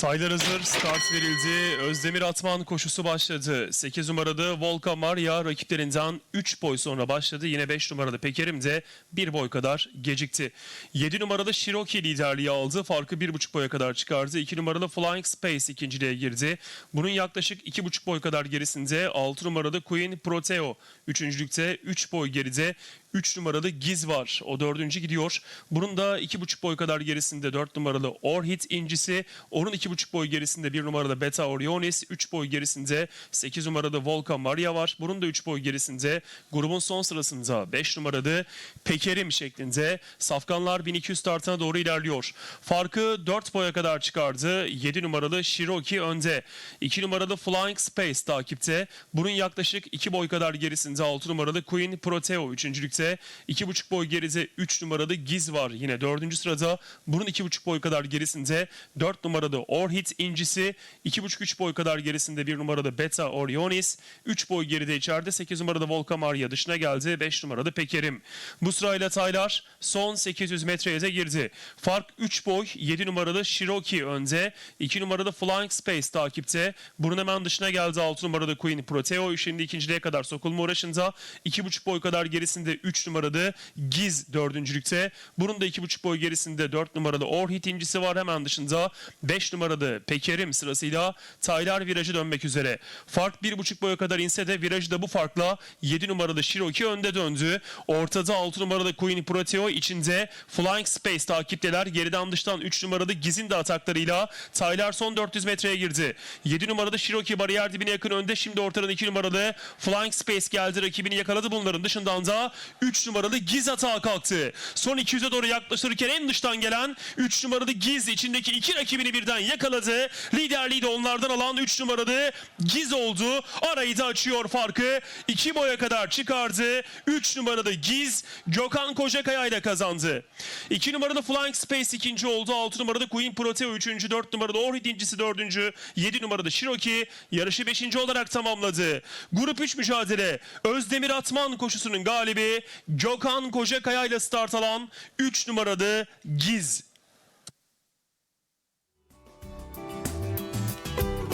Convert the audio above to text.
Taylar hazır, start verildi. Özdemir Atman koşusu başladı. 8 numaralı Volkan Maria rakiplerinden 3 boy sonra başladı. Yine 5 numaralı Pekerim de 1 boy kadar gecikti. 7 numaralı Shiroki liderliği aldı. Farkı 1,5 boya kadar çıkardı. 2 numaralı Flying Space ikinciliğe girdi. Bunun yaklaşık 2,5 boy kadar gerisinde 6 numaralı Queen Proteo. Üçüncülükte 3 boy geride 3 numaralı Giz var. O dördüncü gidiyor. Bunun da 2,5 boy kadar gerisinde 4 numaralı Orhit incisi. Onun 2,5 boy gerisinde 1 numaralı Beta Orionis. 3 boy gerisinde 8 numaralı Volkan Maria var. Bunun da 3 boy gerisinde grubun son sırasında 5 numaralı Pekerim şeklinde Safkanlar 1200 startına doğru ilerliyor. Farkı 4 boya kadar çıkardı. 7 numaralı Shiroki önde. 2 numaralı Flying Space takipte. Bunun yaklaşık 2 boy kadar gerisinde 6 numaralı Queen Proteo üçüncülükte. 2,5 boy geride 3 numaralı Giz var yine 4. sırada. Bunun 2,5 boy kadar gerisinde 4 numaralı Orhit incisi. 2,5-3 boy kadar gerisinde 1 numaralı Beta Orionis. 3 boy geride içeride 8 numaralı Volkan Maria dışına geldi. 5 numaralı Pekerim. Bu sırayla Taylar son 800 metreye de girdi. Fark 3 boy 7 numaralı Shiroki önde. 2 numaralı Flying Space takipte. Bunun hemen dışına geldi 6 numaralı Queen Proteo. Şimdi ikinciliğe kadar sokulma uğraşında. 2,5 boy kadar gerisinde 3 numaralı Giz dördüncülükte. Bunun da 2,5 boy gerisinde 4 numaralı Orhit incisi var. Hemen dışında 5 numaralı Pekerim sırasıyla Taylar virajı dönmek üzere. Fark 1,5 boya kadar inse de virajı da bu farkla 7 numaralı Shiroki önde döndü. Ortada 6 numaralı Queen Proteo içinde Flying Space takipteler. Geriden dıştan 3 numaralı Giz'in de ataklarıyla Taylar son 400 metreye girdi. 7 numaralı Shiroki bariyer dibine yakın önde. Şimdi ortadan 2 numaralı Flying Space geldi. Rakibini yakaladı. Bunların dışından da 3 numaralı Giz atağa kalktı. Son 200'e doğru yaklaşırken en dıştan gelen 3 numaralı Giz içindeki iki rakibini birden yakaladı. Liderliği de onlardan alan 3 numaralı Giz oldu. Arayı da açıyor farkı. 2 boya kadar çıkardı. 3 numaralı Giz Gökhan Kocakaya ile kazandı. 2 numaralı Flying Space ikinci oldu. 6 numaralı Queen Proteo üçüncü. 4 numaralı Orhid incisi dördüncü. 7 numaralı Shiroki yarışı 5. olarak tamamladı. Grup 3 mücadele. Özdemir Atman koşusunun galibi Gökhan Kocakaya ile start alan 3 numaralı Giz